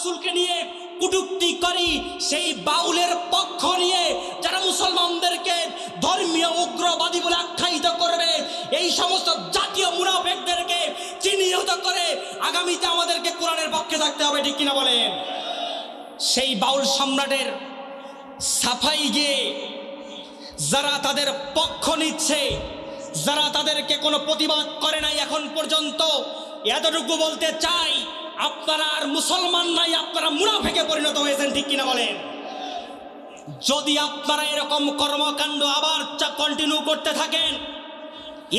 রাসূলকে নিয়ে কুটুক্তি করি, সেই বাউলের পক্ষ নিয়ে যারা মুসলমানদেরকে ধর্মীয় উগ্রবাদী বলে আখ্যায়িত করবে, এই সমস্ত জাতীয় মুনাফেকদেরকে চিহ্নিত করে আগামীতে আমাদেরকে কোরআনের পক্ষে থাকতে হবে, ঠিক কিনা বলেন? সেই বাউল সম্রাটের সাফাই গিয়ে যারা তাদের পক্ষ নিচ্ছে, যারা তাদেরকে কোনো প্রতিবাদ করে নাই এখন পর্যন্ত, এতটুকু বলতে চাই আপনারা আর মুসলমান নাই, আপনারা মুনাফেকে পরিণত হয়েছেন, ঠিক কিনা বলেন? যদি আপনারা এরকম কর্মকাণ্ড আবার কন্টিনিউ করতে থাকেন,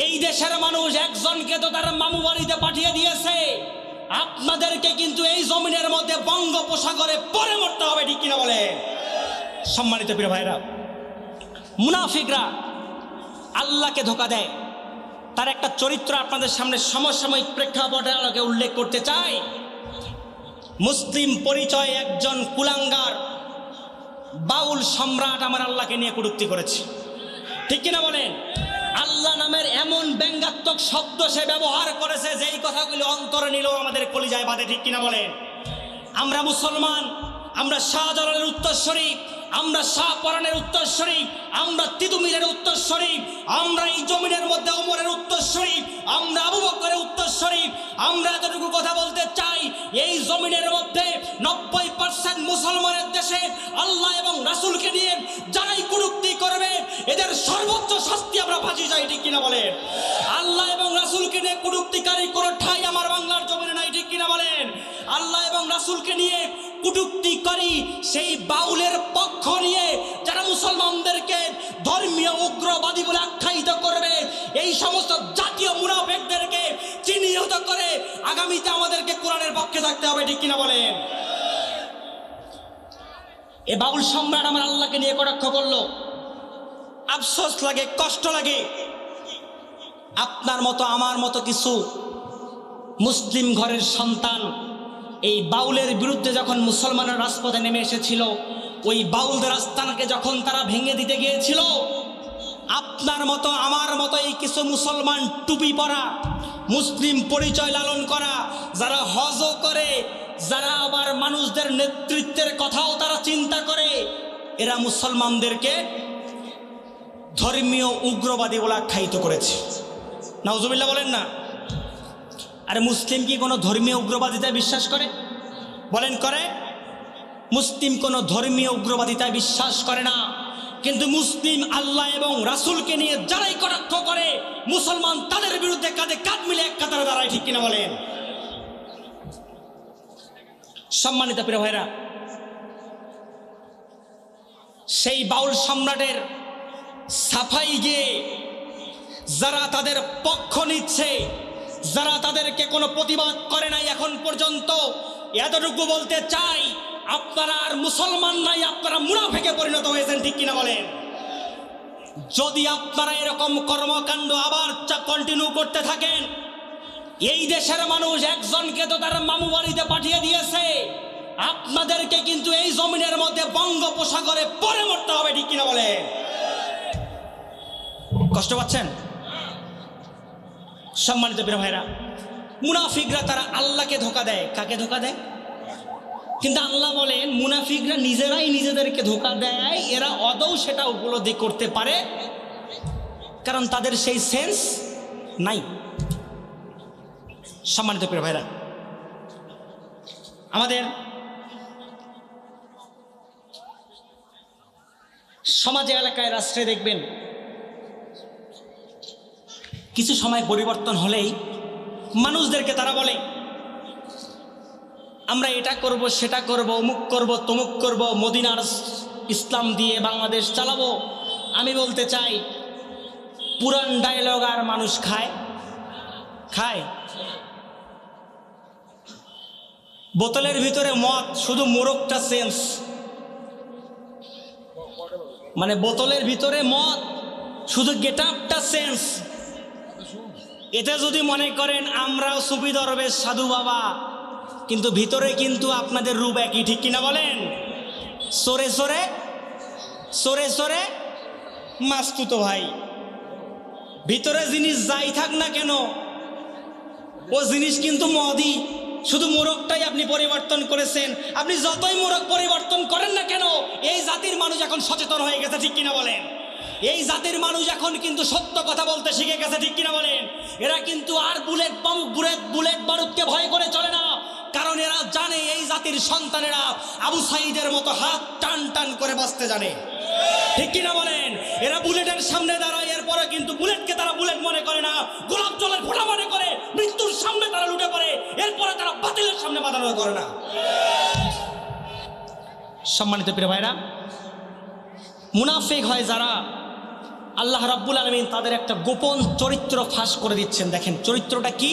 এই দেশের মানুষ একজনকে তো তার মামু বাড়িতে পাঠিয়ে দিয়েছে। আপনাদেরকে কিন্তু এই জমিনের মধ্যে বঙ্গোপসাগরে পরে মরতে হবে, ঠিক কিনা বলে সম্মানিত প্রিয় ভাইরা মুনাফিকরা আল্লাহকে ধোকা দেয়। তার একটা চরিত্র আপনাদের সামনে সমসাময়িক প্রেক্ষাপটের আলোকে উল্লেখ করতে চাই। মুসলিম পরিচয় একজন কুলাঙ্গার বাউল সম্রাট আমার আল্লাহকে নিয়ে কটুক্তি করেছে। ঠিক কিনা বলেন? আল্লাহ নামের এমন ব্যঙ্গাত্মক শব্দ সে ব্যবহার করেছে, যেই কথাগুলি অন্তরে নিলেও আমাদের কলিজায় বাদে ঠিক কিনা বলেন? আমরা মুসলমান, আমরা শাহজালালের উত্তরস্বরী আমরা শাহ পরানের উত্তরস্বরী, আমরা তিতুমিরের উত্তরস্বরী, আমরা এই জমিনের মধ্যে ওমরের উত্তরস্বরী, আমরা আবু বকরের উত্তরস্বরী, আমরা এতটুকু কথা বলতে চাই, এই জমিনের মধ্যে নব্বই পার্সেন্ট মুসলমানের দেশে আল্লাহ এবং রাসুলকে নিয়ে যারাই কুরুক্তি করবে, এদের সর্বোচ্চ শাস্তি আমরা বাঁচি যাই ঠিক কিনা বলেন? আল্লাহ এবং রাসূলকে নিয়ে কুরুক্তিকারী কোনো ঠাই আমার বাংলার জমিনে নাই, ঠিক কিনা বলেন? আল্লাহ এবং রাসুলকে নিয়ে কুটুক্তি করি সেই বাউলের পক্ষ নিয়ে যারা মুসলমানদেরকে ধর্মীয় উগ্রবাদী বলে আখ্যায়িত করবে, এই সমস্ত জাতীয় মুনাফেকদেরকে চিহ্নিত করে আগামীতে আমাদেরকে কোরআনের পক্ষে থাকতে হবে, ঠিক কিনা বলেন? এ বাউল সম্রাট আমার আল্লাহকে নিয়ে কটাক্ষ করল। আফসোস লাগে, কষ্ট লাগে। আপনার মতো, আমার মতো কিছু মুসলিম ঘরের সন্তান এই বাউলের বিরুদ্ধে যখন মুসলমানের রাজপথে নেমে এসেছিল, ওই বাউলদের আস্তানাকে যখন তারা ভেঙে দিতে গিয়েছিল, আপনার মতো, আমার মতো এই কিছু মুসলমান টুপি পরা, মুসলিম পরিচয় লালন করা, যারা হজও করে, যারা আবার মানুষদের নেতৃত্বের কথাও তারা চিন্তা করে, এরা মুসলমানদেরকে ধর্মীয় উগ্রবাদী বলে আখ্যায়িত করেছে। নাউজুবিল্লাহ বলেন না। আরে মুসলিম কি কোনো ধর্মীয় উগ্রবাদিতায় বিশ্বাস করে? বলেন, করে। মুসলিম কোনো ধর্মীয় উগ্রবাদিতায় বিশ্বাস করে না। কিন্তু মুসলিম আল্লাহ এবং রাসূলকে নিয়ে যারাই কটাক্ষ করে, মুসলমান তাদের বিরুদ্ধে কাঁধে কাঁধ মিলে এক কাতারে দাঁড়ায়, ঠিক কিনা বলেন? সম্মানিত প্রিয় ভাইরা, সেই বাউল সম্রাটের সাফাই গিয়ে যারা তাদের পক্ষ নিচ্ছে যারা তাদেরকে কোনো প্রতিবাদ করে নাই এখন পর্যন্ত, এতটুকু বলতে চাই, আপনারা আর মুসলমান নাই, আপনারা মুনাফেকে পরিণত হয়েছেন, ঠিক কিনা বলেন? যদি আপনারা এরকম কর্মকাণ্ড আবার কন্টিনিউ করতে থাকেন, এই দেশের মানুষ একজনকে তো তার মামু বাড়িতে পাঠিয়ে দিয়েছে, আপনাদেরকে কিন্তু এই জমিনের মধ্যে বঙ্গোপসাগরে পরে মরতে হবে, ঠিক কিনা বলে কষ্ট পাচ্ছেন? সম্মানিত বীর ভাইরা, মুনাফিকরা তারা আল্লাহকে ধোকা দেয়। কাকে ধোকা দেয়? কিন্তু আল্লাহ বলেন, মুনাফিকরা নিজেরাই নিজেদেরকে ধোকা দেয়, এরা অদৌ সেটা উপলব্ধি করতে পারে। কারণ তাদের সেই সেন্স নাই। সম্মানিত প্রিয় ভাইরা, আমাদের সমাজে এলাকায় রাষ্ট্রে দেখবেন কিছু সময় পরিবর্তন হলেই মানুষদেরকে তারা বলে, আমরা এটা করব, সেটা করব, অমুক করব, তমুক করব, মদিনার ইসলাম দিয়ে বাংলাদেশ চালাবো। আমি বলতে চাই, পুরান ডায়লগ আর মানুষ খায়? খায়। বোতলের ভিতরে মদ, শুধু মোরগটা সেন্স। মানে বোতলের ভিতরে মদ, শুধু গেট আপটা সেন্স। এতে যদি মনে করেন, আমরাও সুফি দরবেশ সাধু বাবা। কিন্তু ভিতরে কিন্তু আপনাদের রূপ একই, ঠিক কিনা বলেন? সরে সরে সরে সরে, মাস্তুতো ভাই। ভিতরে জিনিস যাই থাক না কেন, ও জিনিস কিন্তু মদি শুধু মোরগটাই আপনি পরিবর্তন করেছেন। আপনি যতই মোরগ পরিবর্তন করেন না কেন, এই জাতির মানুষ এখন সচেতন হয়ে গেছে, ঠিক কিনা বলেন? এই জাতির মানুষ এখন কিন্তু সত্য কথা বলতে শিখে গেছে, ঠিক কিনা বলেন? এরা কিন্তু আর বুলেট বাম- বুলেট বুলেট বারুদকে ভয় করে চলে না। কারণ এরা জানে এই জাতির সন্তানেরা আবু সাইদের মতো হাত টান টান করে বাঁচতে জানে। ঠিক কিনা বলেন? এরা বুলেটের সামনে দাঁড়ায়, এরপরে কিন্তু বুলেটকে তারা বুলেট মনে করে না। গোলাপ জলের ফোঁটা মনে করে, মৃত্যুর সামনে তারা লুটে পড়ে, এরপরে তারা বাতিলের সামনে বাঁধানো করে না। সম্মানিত প্রিয় ভাইরা, মুনাফিক হয় যারা আল্লাহ রাব্বুল আলমিন তাদের একটা গোপন চরিত্র ফাঁস করে দিচ্ছেন দেখেন চরিত্রটা কি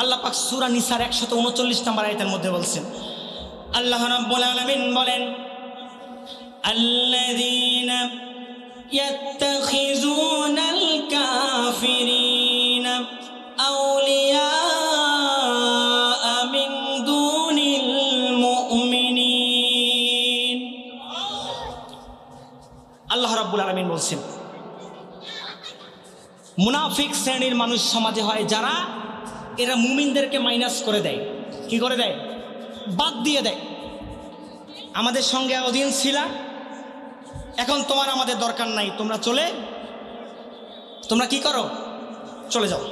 আল্লাহ পাক সুরা নিসার একশত উনচল্লিশ নম্বর আয়তের মধ্যে বলছেন আল্লাহ রাব্বুল আলমিন বলেন الذين يتخذون الكافرين أولياء من دون المؤمنين আল্লাহ রাব্বুল আলমিন বলছেন মুনাফিক শ্রেণির মানুষ সমাজে হয় যারা এরা মুমিনদেরকে মাইনাস করে দেয়। কি করে দেয়? বাদ দিয়ে দেয়। আমাদের সঙ্গে অধীন ছিলা। এখন তোমার আমাদের দরকার নাই। তোমরা চলে, তোমরা কি করো? চলে যাও।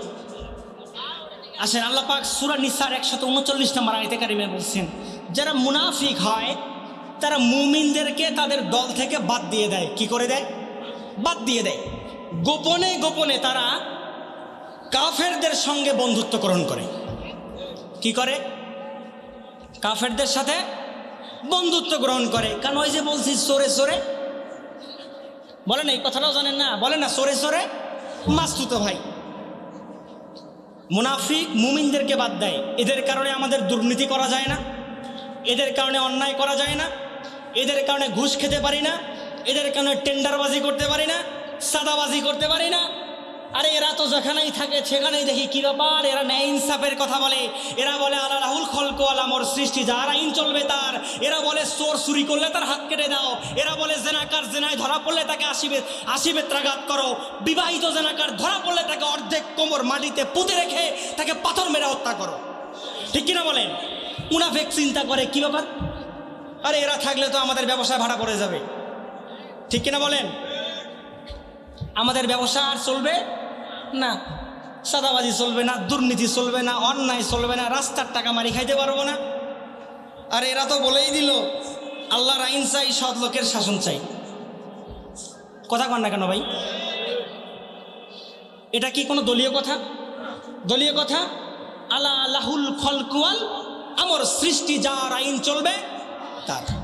আসেন, আল্লাহ পাক সুরা নিসার একশত উনচল্লিশ নম্বর আয়তে কারিমে বলছেন, যারা মুনাফিক হয়, তারা মুমিনদেরকে তাদের দল থেকে বাদ দিয়ে দেয়। কি করে দেয়? বাদ দিয়ে দেয়। গোপনে গোপনে তারা কাফেরদের সঙ্গে বন্ধুত্ব গ্রহণ করে। কি করে? কাফেরদের সাথে বন্ধুত্ব গ্রহণ করে। কারণ ওই যে বলছি, সরে সরে। বলেন এই কথাটাও জানেন না? বলে না, সরে সরে মাস্তুতো ভাই। মুনাফিক মুমিনদেরকে বাদ দেয়। এদের কারণে আমাদের দুর্নীতি করা যায় না। এদের কারণে অন্যায় করা যায় না। এদের কারণে ঘুষ খেতে পারি না। এদের কারণে টেন্ডারবাজি করতে পারি না। সাদাবাজি করতে পারি না। আরে এরা তো যেখানেই থাকে, সেখানেই দেখি কি ব্যাপার, এরা ন্যায় ইনসাফের কথা বলে। এরা বলে, আল্লাহ রাহুল খলকো আলামর সৃষ্টি যার আইন চলবে তার। এরা বলে, চোর চুরি করলে তার হাত কেটে দাও। এরা বলে, জেনাকার জেনায় ধরা পড়লে তাকে আসিবে আসিবে ত্রাঘাত করো। বিবাহিত জেনাকার ধরা পড়লে তাকে অর্ধেক কোমর মাটিতে পুঁতে রেখে তাকে পাথর মেরে হত্যা করো। ঠিক কিনা বলেন? মুনাফেক চিন্তা করে, কি ব্যাপার? আরে এরা থাকলে তো আমাদের ব্যবসায় ভাড়া পড়ে যাবে। ঠিক কিনা বলেন? আমাদের ব্যবসা আর চলবে না, সাদাবাজি চলবে না, দুর্নীতি চলবে না, অন্যায় চলবে না, রাস্তার টাকা মারি খাইতে পারব না। আর এরা তো বলেই দিল, আল্লাহর আইন চাই, সৎ লোকের শাসন চাই। কথা কন না কেন ভাই? এটা কি কোনো দলীয় কথা? দলীয় কথা, আলা লাহুল খলকুয়াল, আমর সৃষ্টি যার আইন চলবে, তার।